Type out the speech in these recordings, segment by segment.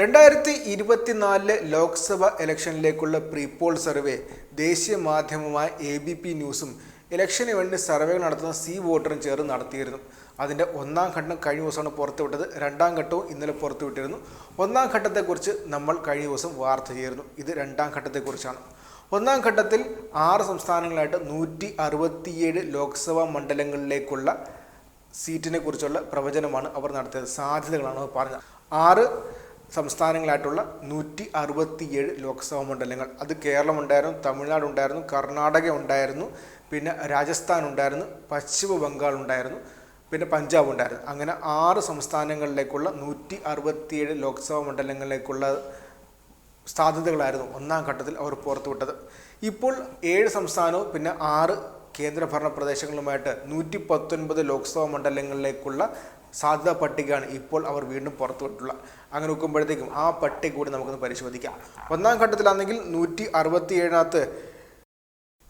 രണ്ടായിരത്തി ഇരുപത്തിനാലിലെ Lok Sabha ഇലക്ഷനിലേക്കുള്ള pre-poll survey ദേശീയ മാധ്യമമായ എ ബി പി ന്യൂസും ഇലക്ഷന് വേണ്ടി സർവേകൾ നടത്തുന്ന സി വോട്ടറും ചേർന്ന് നടത്തിയിരുന്നു. അതിന്റെ ഒന്നാം ഘട്ടം കഴിഞ്ഞ ദിവസമാണ് പുറത്തുവിട്ടത്. രണ്ടാം ഘട്ടവും ഇന്നലെ പുറത്തുവിട്ടിരുന്നു. ഒന്നാം ഘട്ടത്തെക്കുറിച്ച് നമ്മൾ കഴിഞ്ഞ ദിവസം വാർത്ത ചെയ്തിരുന്നു. ഇത് രണ്ടാം ഘട്ടത്തെക്കുറിച്ചാണ്. ഒന്നാം ഘട്ടത്തിൽ ആറ് സംസ്ഥാനങ്ങളായിട്ട് നൂറ്റി അറുപത്തിയേഴ് ലോക്സഭാ മണ്ഡലങ്ങളിലേക്കുള്ള സീറ്റിനെ കുറിച്ചുള്ള പ്രവചനമാണ് അവർ നടത്തിയത്. സാധ്യതകളാണ് അവർ പറഞ്ഞത്. ആറ് സംസ്ഥാനങ്ങളായിട്ടുള്ള നൂറ്റി അറുപത്തിയേഴ് ലോക്സഭാ മണ്ഡലങ്ങൾ. അത് കേരളം ഉണ്ടായിരുന്നു തമിഴ്നാട് ഉണ്ടായിരുന്നു കർണാടക ഉണ്ടായിരുന്നു പിന്നെ രാജസ്ഥാൻ ഉണ്ടായിരുന്നു പശ്ചിമ ബംഗാൾ ഉണ്ടായിരുന്നു പിന്നെ പഞ്ചാബ് ഉണ്ടായിരുന്നു അങ്ങനെ ആറ് സംസ്ഥാനങ്ങളിലേക്കുള്ള നൂറ്റി അറുപത്തിയേഴ് ലോക്സഭാ മണ്ഡലങ്ങളിലേക്കുള്ള സാധ്യതകളായിരുന്നു ഒന്നാം ഘട്ടത്തിൽ അവർ പുറത്തുവിട്ടത്. ഇപ്പോൾ ഏഴ് സംസ്ഥാനവും പിന്നെ ആറ് കേന്ദ്രഭരണ പ്രദേശങ്ങളുമായിട്ട് നൂറ്റി പത്തൊൻപത് ലോക്സഭാ മണ്ഡലങ്ങളിലേക്കുള്ള സാധ്യതാ പട്ടികയാണ് ഇപ്പോൾ അവർ വീണ്ടും പുറത്തുവിട്ടുള്ള അങ്ങനെ നോക്കുമ്പോഴത്തേക്കും ആ പട്ടിക കൂടി നമുക്കൊന്ന് പരിശോധിക്കാം. ഒന്നാം ഘട്ടത്തിലാണെങ്കിൽ നൂറ്റി അറുപത്തി ഏഴിനകത്ത്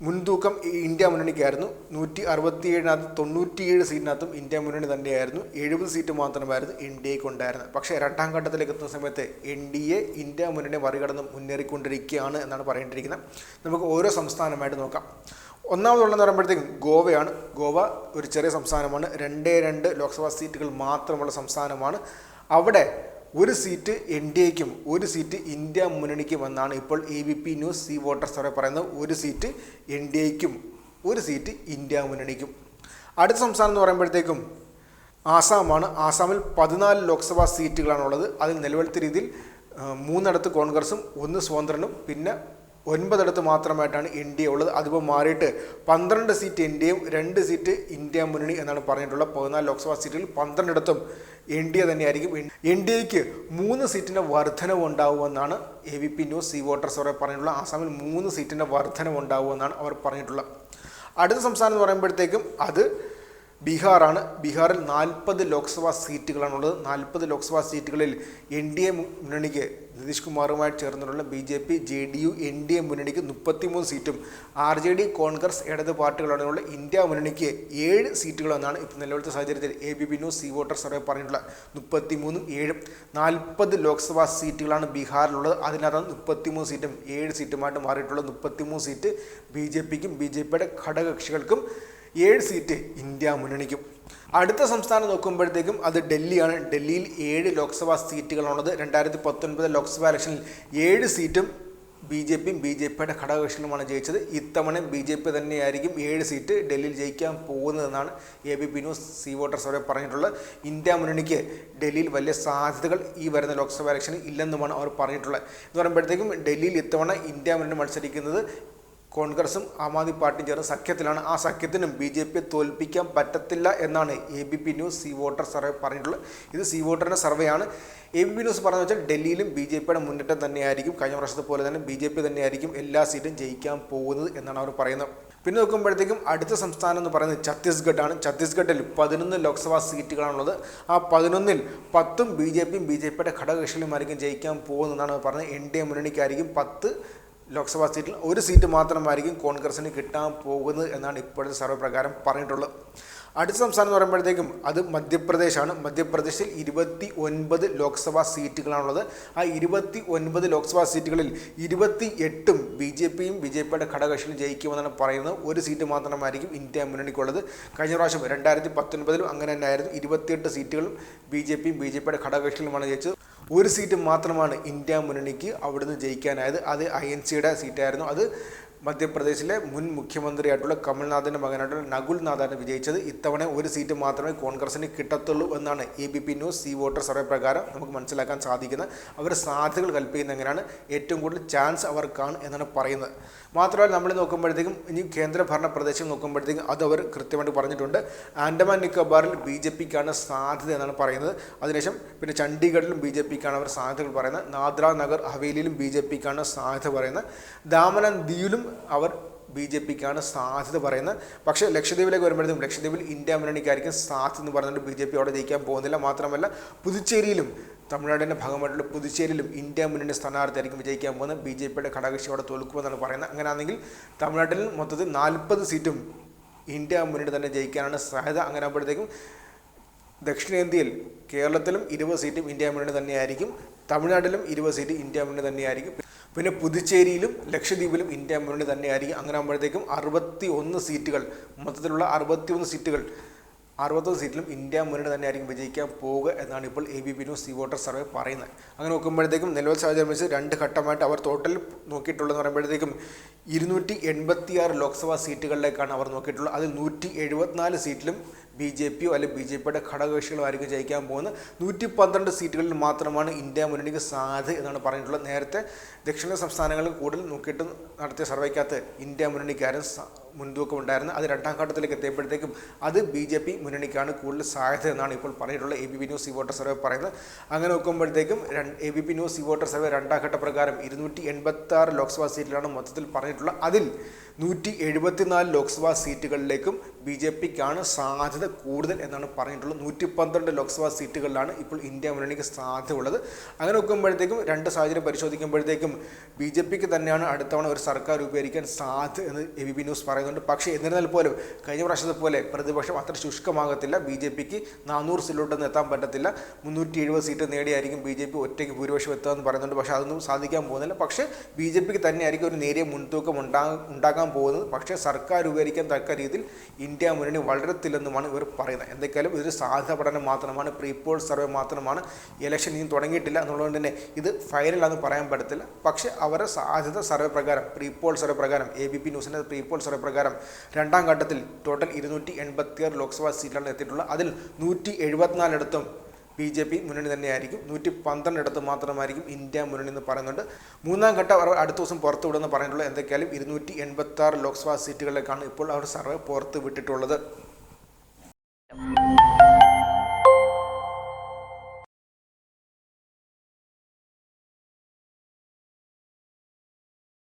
മുൻതൂക്കം ഇന്ത്യ മുന്നണിക്കായിരുന്നു. നൂറ്റി അറുപത്തിയേഴിനകത്ത് തൊണ്ണൂറ്റിയേഴ് സീറ്റിനകത്തും ഇന്ത്യ മുന്നണി തന്നെയായിരുന്നു. എഴുപത് സീറ്റ് മാത്രമായിരുന്നു എൻ ഡി എക്ക് ഉണ്ടായിരുന്നത്. പക്ഷേ രണ്ടാം ഘട്ടത്തിലേക്ക് എത്തുന്ന സമയത്ത് എൻ ഡി എ ഇന്ത്യ മുന്നണി മറികടന്ന് മുന്നേറിക്കൊണ്ടിരിക്കുകയാണ് എന്നാണ് പറയേണ്ടിയിരിക്കുന്നത്. നമുക്ക് ഓരോ സംസ്ഥാനമായിട്ട് നോക്കാം. ഒന്നാമതുള്ളതെന്ന് പറയുമ്പോഴത്തേക്കും ഗോവയാണ്. ഗോവ ഒരു ചെറിയ സംസ്ഥാനമാണ്. രണ്ടേ രണ്ട് ലോക്സഭാ സീറ്റുകൾ മാത്രമുള്ള സംസ്ഥാനമാണ്. അവിടെ ഒരു സീറ്റ് എൻ ഡി എക്കും ഒരു സീറ്റ് ഇന്ത്യ മുന്നണിക്കും എന്നാണ് ഇപ്പോൾ A B P news C voter survey പറയുന്നത്. ഒരു സീറ്റ് എൻ ഡി എക്കും ഒരു സീറ്റ് ഇന്ത്യ മുന്നണിക്കും. അടുത്ത സംസ്ഥാനം എന്ന് പറയുമ്പോഴത്തേക്കും ആസാമാണ്. ആസാമിൽ പതിനാല് ലോക്സഭാ സീറ്റുകളാണുള്ളത്. അതിൽ നിലവിലത്തെ രീതിയിൽ മൂന്നിടത്ത് കോൺഗ്രസും ഒന്ന് സ്വതന്ത്രനും പിന്നെ ഒൻപതിടത്ത് മാത്രമായിട്ടാണ് എ ഉള്ളത്. അതിപ്പോൾ മാറിയിട്ട് പന്ത്രണ്ട് സീറ്റ് എയും രണ്ട് സീറ്റ് ഇന്ത്യ മുന്നണി എന്നാണ് പറഞ്ഞിട്ടുള്ളത്. പതിനാല് ലോക്സഭാ സീറ്റുകളിൽ പന്ത്രണ്ടിടത്തും എ തന്നെയായിരിക്കും. എക്ക് മൂന്ന് സീറ്റിന്റെ വർധനവ് ഉണ്ടാവുമെന്നാണ് A V P news C voters അവരെ പറഞ്ഞിട്ടുള്ളത്. ആസാമിൽ മൂന്ന് സീറ്റിന്റെ വർധനവ് ഉണ്ടാവുമെന്നാണ് അവർ പറഞ്ഞിട്ടുള്ളത്. അടുത്ത സംസ്ഥാനം എന്ന് പറയുമ്പോഴത്തേക്കും അത് ബീഹാറാണ്. ബീഹാറിൽ നാൽപ്പത് ലോക്സഭാ സീറ്റുകളാണുള്ളത്. നാൽപ്പത് ലോക്സഭാ സീറ്റുകളിൽ എൻ ഡി എ മുന്നണിക്ക് നിതീഷ് കുമാറുമായി ചേർന്നിട്ടുള്ള B J P J D U N D A മുന്നണിക്ക് മുപ്പത്തിമൂന്ന് സീറ്റും ആർ ജെ ഡി കോൺഗ്രസ് ഇടത് പാർട്ടികളാണുള്ള ഇന്ത്യ മുന്നണിക്ക് ഏഴ് സീറ്റുകളെന്നാണ് ഇപ്പോൾ നിലവിലത്തെ സാഹചര്യത്തിൽ A B P news C voter survey പറഞ്ഞിട്ടുള്ള മുപ്പത്തിമൂന്നും ഏഴും. നാൽപ്പത് ലോക്സഭാ സീറ്റുകളാണ് ബീഹാറിലുള്ളത്. അതിനകത്ത് മുപ്പത്തിമൂന്ന് സീറ്റും ഏഴ് സീറ്റുമായിട്ട് മാറിയിട്ടുള്ളത് മുപ്പത്തിമൂന്ന് സീറ്റ് ബി ജെ പിക്കും ബി ജെ പിയുടെ ഘടകകക്ഷികൾക്കും ഏഴ് സീറ്റ് ഇന്ത്യ മുന്നണിക്കും. അടുത്ത സംസ്ഥാനം നോക്കുമ്പോഴത്തേക്കും അത് ഡൽഹിയാണ്. ഡൽഹിയിൽ ഏഴ് ലോക്സഭാ സീറ്റുകളാണുള്ളത്. രണ്ടായിരത്തി പത്തൊൻപത് ലോക്സഭാ ഇലക്ഷനിൽ ഏഴ് സീറ്റും ബി ജെ പിയും ബി ജെ പിയുടെ ഘടകകക്ഷികളുമാണ് ജയിച്ചത്. ഇത്തവണ ബി ജെ പി തന്നെയായിരിക്കും ഏഴ് സീറ്റ് ഡൽഹിയിൽ ജയിക്കാൻ പോകുന്നതെന്നാണ് A B P news C voter survey പറഞ്ഞിട്ടുള്ളത്. ഇന്ത്യ മുന്നണിക്ക് ഡൽഹിയിൽ വലിയ സാധ്യതകൾ ഈ വരുന്ന ലോക്സഭാ ഇലക്ഷനിൽ ഇല്ലെന്നുമാണ് അവർ പറഞ്ഞിട്ടുള്ളത്. എന്ന് പറയുമ്പോഴത്തേക്കും ഡൽഹിയിൽ ഇത്തവണ ഇന്ത്യ മുന്നണി മത്സരിക്കുന്നത് കോൺഗ്രസും ആം ആദ്മി പാർട്ടിയും ചേർന്ന് സഖ്യത്തിലാണ് ആ സഖ്യത്തിനും ബി ജെ പിയെ തോൽപ്പിക്കാൻ പറ്റത്തില്ല എന്നാണ് A B P news C voter survey പറഞ്ഞിട്ടുള്ളത്. ഇത് സി വോട്ടറിന്റെ സർവേയാണ്. എ ബി പി ന്യൂസ് പറഞ്ഞു വെച്ചാൽ ഡൽഹിയിലും ബി ജെ പിയുടെ മുന്നേറ്റം തന്നെയായിരിക്കും. കഴിഞ്ഞ വർഷത്തെ പോലെ തന്നെ ബി ജെ പി തന്നെയായിരിക്കും എല്ലാ സീറ്റും ജയിക്കാൻ പോകുന്നത് എന്നാണ് അവർ പറയുന്നത്. പിന്നെ നോക്കുമ്പോഴത്തേക്കും അടുത്ത സംസ്ഥാനം എന്ന് പറയുന്നത് ഛത്തീസ്ഗഡ് ആണ് ഛത്തീസ്ഗഡിൽ പതിനൊന്ന് ലോക്സഭാ സീറ്റുകളാണുള്ളത്. ആ പതിനൊന്നിൽ പത്തും ബി ജെ പിയും ബി ജെ പിയുടെ ഘടകകക്ഷികളുമായിരിക്കും ജയിക്കാൻ പോകുന്നതെന്നാണ് പറഞ്ഞത്. എൻ ഡി എ മുന്നണിക്കായിരിക്കും പത്ത് ലോക്സഭാ സീറ്റിൽ ഒരു സീറ്റ് മാത്രമായിരിക്കും കോൺഗ്രസിന് കിട്ടാൻ പോകുന്നത് എന്നാണ് ഇപ്പോഴത്തെ സർവേ പ്രകാരം പറഞ്ഞിട്ടുള്ളത്. അടുത്ത സംസ്ഥാനം എന്ന് പറയുമ്പോഴത്തേക്കും അത് മധ്യപ്രദേശാണ്. മധ്യപ്രദേശിൽ ഇരുപത്തി ഒൻപത് ലോക്സഭാ സീറ്റുകളാണുള്ളത്. ആ ഇരുപത്തി ഒൻപത് ലോക്സഭാ സീറ്റുകളിൽ ഇരുപത്തി എട്ടും ബി ജെ പിയും ബി ജെ പിയുടെ ഘടകകക്ഷികളും ജയിക്കുമെന്നാണ് പറയുന്നത്. ഒരു സീറ്റ് മാത്രമായിരിക്കും ഇന്ത്യ മുന്നണിക്കുള്ളത്. കഴിഞ്ഞ പ്രാവശ്യം രണ്ടായിരത്തി പത്തൊൻപതിലും അങ്ങനെ തന്നെയായിരുന്നു. ഇരുപത്തിയെട്ട് സീറ്റുകളും ബി ജെ പിയും ബി ജെ പിയുടെ ഘടകകക്ഷികളുമാണ് ജയിച്ചത്. ഒരു സീറ്റ് മാത്രമാണ് ഇന്ത്യ മുന്നണിക്ക് അവിടുന്ന് ജയിക്കാനായത്. അത് ഐ എൻ സിയുടെ സീറ്റായിരുന്നു. അത് മധ്യപ്രദേശിലെ മുൻ മുഖ്യമന്ത്രിയായിട്ടുള്ള കമൽനാഥിന്റെ മകനായിട്ടുള്ള നകുൽനാഥാണ് വിജയിച്ചത്. ഇത്തവണ ഒരു സീറ്റ് മാത്രമേ കോൺഗ്രസിന് കിട്ടത്തുള്ളൂ എന്നാണ് A B P news C voter survey പ്രകാരം നമുക്ക് മനസ്സിലാക്കാൻ സാധിക്കുന്നത്. അവർ സാധ്യതകൾ കൽപ്പിക്കുന്ന എങ്ങനെയാണ് ഏറ്റവും കൂടുതൽ ചാൻസ് അവർക്കാണ് എന്നാണ് പറയുന്നത്. മാത്രമല്ല നമ്മൾ നോക്കുമ്പോഴത്തേക്കും ഇനി കേന്ദ്രഭരണ പ്രദേശം നോക്കുമ്പോഴത്തേക്കും അത് അവർ കൃത്യമായിട്ട് പറഞ്ഞിട്ടുണ്ട്. ആൻഡമാൻ നിക്കോബാറിൽ ബി ജെ പിക്കാണ് സാധ്യത എന്നാണ് പറയുന്നത്. അതിനുശേഷം പിന്നെ ചണ്ഡീഗഡിലും ബി ജെ പിക്കാണ് അവർ സാധ്യതകൾ പറയുന്നത്. നാദ്ര നഗർ ഹവേലിയിലും ബി ജെ പിക്കാണ് സാധ്യത പറയുന്നത്. ദാമനൻ ദിയിലും അവർ ബി ജെ പിക്കാണ് സാധ്യത പറയുന്നത്. പക്ഷേ ലക്ഷദ്വീപിലേക്ക് വരുമ്പോഴത്തേക്കും ലക്ഷദ്വീപിൽ ഇന്ത്യ മുന്നണിക്കായിരിക്കും സാധ്യത എന്ന് പറഞ്ഞിട്ട് ബി ജെ പി അവിടെ ജയിക്കാൻ പോകുന്നില്ല. മാത്രമല്ല പുതുച്ചേരിയിലും തമിഴ്നാടിന്റെ ഭാഗമായിട്ടുള്ള പുതുച്ചേരിയിലും ഇന്ത്യ മുന്നണി സ്ഥാനാർത്ഥിയായിരിക്കും വിജയിക്കാൻ പോകുന്നത്. ബി ജെ പിയുടെ ഘടകകക്ഷി അവിടെ തോൽക്കുമെന്നാണ് പറയുന്നത്. അങ്ങനെയാണെങ്കിൽ തമിഴ്നാട്ടിൽ മൊത്തത്തിൽ നാൽപ്പത് സീറ്റും ഇന്ത്യ മുന്നണി തന്നെ ജയിക്കാനാണ് സാധ്യത. അങ്ങനെ ആകുമ്പോഴത്തേക്കും ദക്ഷിണേന്ത്യയിൽ കേരളത്തിലും ഇരുപത് സീറ്റും ഇന്ത്യ മുന്നണി തന്നെയായിരിക്കും തമിഴ്നാട്ടിലും ഇരുപത് സീറ്റ് ഇന്ത്യ മുന്നണി തന്നെയായിരിക്കും. പിന്നെ പുതുച്ചേരിയിലും ലക്ഷദ്വീപിലും ഇന്ത്യ മുന്നണി തന്നെയായിരിക്കും. അങ്ങനെ ആകുമ്പോഴത്തേക്കും അറുപത്തി ഒന്ന് സീറ്റുകൾ മൊത്തത്തിലുള്ള അറുപത്തി ഒന്ന് സീറ്റുകൾ അറുപത്തൊന്ന് സീറ്റിലും ഇന്ത്യ മുന്നണി തന്നെയായിരിക്കും വിജയിക്കാൻ പോവുക എന്നാണ് ഇപ്പോൾ A B P news C voter survey പറയുന്നത്. അങ്ങനെ നോക്കുമ്പോഴത്തേക്കും നിലവിൽ സാഹചര്യം വെച്ച് രണ്ട് ഘട്ടമായിട്ട് അവർ ടോട്ടൽ നോക്കിയിട്ടുള്ളതെന്ന് പറയുമ്പോഴത്തേക്കും ഇരുന്നൂറ്റി എൺപത്തിയാറ് ലോക്സഭാ സീറ്റുകളിലേക്കാണ് അവർ നോക്കിയിട്ടുള്ളത്. അതിൽ നൂറ്റി എഴുപത്തിനാല് സീറ്റിലും ബി ജെ പിയോ അല്ലെങ്കിൽ ബി ജെ പിയുടെ ഘടകകക്ഷികളായിരിക്കും ജയിക്കാൻ പോകുന്നത്. നൂറ്റി പന്ത്രണ്ട് സീറ്റുകളിൽ മാത്രമാണ് ഇന്ത്യ മുന്നണിക്ക് സാധ്യത എന്നാണ് പറഞ്ഞിട്ടുള്ളത്. നേരത്തെ ദക്ഷിണ സംസ്ഥാനങ്ങളിൽ കൂടുതൽ നോക്കിയിട്ട് നടത്തിയ സർവേക്കകത്ത് ഇന്ത്യ മുന്നണിക്കാരും മുൻതൂക്കമുണ്ടായിരുന്നു അത് രണ്ടാം ഘട്ടത്തിലേക്ക് എത്തിയപ്പോഴത്തേക്കും അത് ബി ജെ പി മുന്നണിക്കാണ് കൂടുതൽ സാധ്യത എന്നാണ് ഇപ്പോൾ പറഞ്ഞിട്ടുള്ള A B P news C voter survey പറയുന്നത്. അങ്ങനെ നോക്കുമ്പോഴത്തേക്കും A B P news C voter survey രണ്ടാം ഘട്ട പ്രകാരം ഇരുന്നൂറ്റി എൺപത്തി ആറ് ലോക്സഭാ സീറ്റിലാണ് മൊത്തത്തിൽ പറഞ്ഞിട്ടുള്ളത്. അതിൽ നൂറ്റി എഴുപത്തിനാല് ലോക്സഭാ സീറ്റുകളിലേക്കും ബി ജെ പിക്കാണ് സാധ്യത കൂടുതൽ എന്നാണ് പറഞ്ഞിട്ടുള്ളത്. നൂറ്റി പന്ത്രണ്ട് ലോക്സഭാ സീറ്റുകളിലാണ് ഇപ്പോൾ ഇന്ത്യ മുന്നണിക്ക് സാധ്യത ഉള്ളത് അങ്ങനെ നോക്കുമ്പോഴത്തേക്കും രണ്ട് സാഹചര്യം പരിശോധിക്കുമ്പോഴത്തേക്കും ബി ജെ പിക്ക് തന്നെയാണ് അടുത്തവണ ഒരു സർക്കാർ രൂപീകരിക്കാൻ സാധ്യത എന്ന് എ ബി പി ന്യൂസ് പറയുന്നുണ്ട്. പക്ഷേ എന്നിരുന്നാൽ പോലും കഴിഞ്ഞ പ്രാവശ്യത്തെ പോലെ പ്രതിപക്ഷം അത്ര ശുഷ്കമാകത്തില്ല. ബി ജെ പിക്ക് നാനൂറ് സീറ്റിലോട്ടൊന്നും എത്താൻ പറ്റത്തില്ല. മുന്നൂറ്റി എഴുപത് സീറ്റ് നേടിയായിരിക്കും ബി ജെ പി ഒറ്റയ്ക്ക് ഭൂരിപക്ഷം എത്തുക എന്ന് പറയുന്നുണ്ട്. പക്ഷേ അതൊന്നും സാധിക്കാൻ പോകുന്നില്ല. പക്ഷേ ബി ജെ പിക്ക് തന്നെയായിരിക്കും ഒരു നേരിയ മുൻതൂക്കം ഉണ്ടാ ഉണ്ടാകാൻ പോകുന്നത്. പക്ഷേ സർക്കാർ രൂപീകരിക്കാൻ തക്ക രീതിയിൽ ഇന്ത്യ മുന്നണി വളരത്തില്ലെന്നുമാണ് ഇവർ പറയുന്നത്. എന്തൊക്കെയാലും ഇതൊരു സാധ്യത പഠനം മാത്രമാണ് പ്രീപോൾ സർവേ മാത്രമാണ്. ഇലക്ഷൻ ഇനി തുടങ്ങിയിട്ടില്ല എന്നുള്ളതുകൊണ്ട് തന്നെ ഇത് ഫൈനലാണെന്ന് പറയാൻ പറ്റത്തില്ല. പക്ഷേ അവരുടെ സാധ്യത സർവേ പ്രകാരം പ്രീപോൾ സർവേ പ്രകാരം എ ബി പി ന്യൂസിന്റെ പ്രീപോൾ സർവേ പ്രകാരം രണ്ടാം ഘട്ടത്തിൽ ടോട്ടൽ ഇരുന്നൂറ്റി എൺപത്തിയാറ് ലോക്സഭാ സീറ്റിലാണ് എത്തിയിട്ടുള്ളത്. അതിൽ നൂറ്റി എഴുപത്തിനാലിടത്തും ബി ജെ പി മുന്നണി തന്നെയായിരിക്കും. നൂറ്റി പന്ത്രണ്ടിടത്ത് മാത്രമായിരിക്കും ഇന്ത്യ മുന്നണി എന്ന് പറയുന്നുണ്ട്. മൂന്നാം ഘട്ടം അവർ അടുത്ത ദിവസം പുറത്തു വിടുമെന്ന് പറഞ്ഞിട്ടുള്ളത് എന്തൊക്കെയാലും ഇരുന്നൂറ്റി എൺപത്തി ആറ് ലോക്സഭാ സീറ്റുകളിലേക്കാണ് ഇപ്പോൾ അവർ സർവേ പുറത്ത് വിട്ടിട്ടുള്ളത്